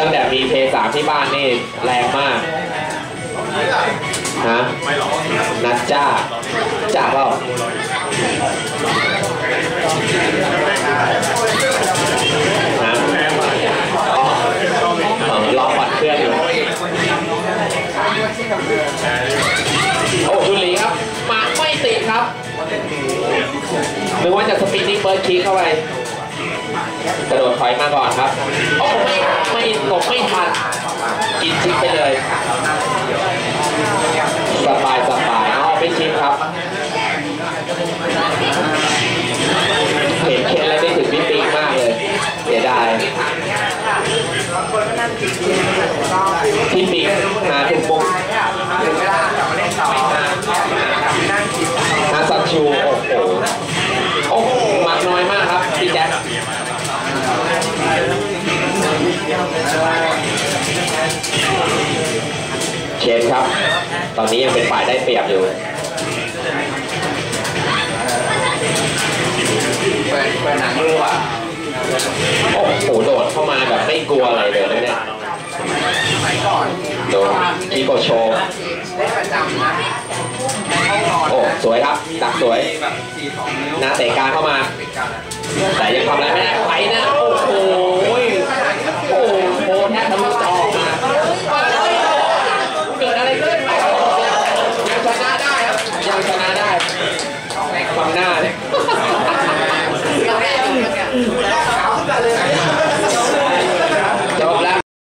ตั้งแต่มีเพย์สามที่บ้านนี่แรงมากฮะนัดจ้าจ้าเปล่าฮะอ๋อเออรอปัดเครื่องอยู่โอ้ชุลีครับหมาไม่ติดครับนึกว่าจะสปีดดิ้งเบิร์ดคีเข้าไปกระโดดถอยมาก่อนครับ โอ้ไม่ ไม่ห ชนครับ ตอนนี้ยังเป็นฝ่ายได้เปรียบอยู่เปิดเปิดหนังรู้อะโอ้โหโดดเข้ามาแบบไม่กลัวอะไรเลยนะเนี่ยสมัยก่อนโดนอีโกโชว์ได้ประจำนะในห้องนอนโอ้สวยครับดักสวยแบบสี่สองนิ้วหนาเตะกลางเข้ามาติดกันอะแต่ยังทำอะไรไม่ได้ไปนะโอ้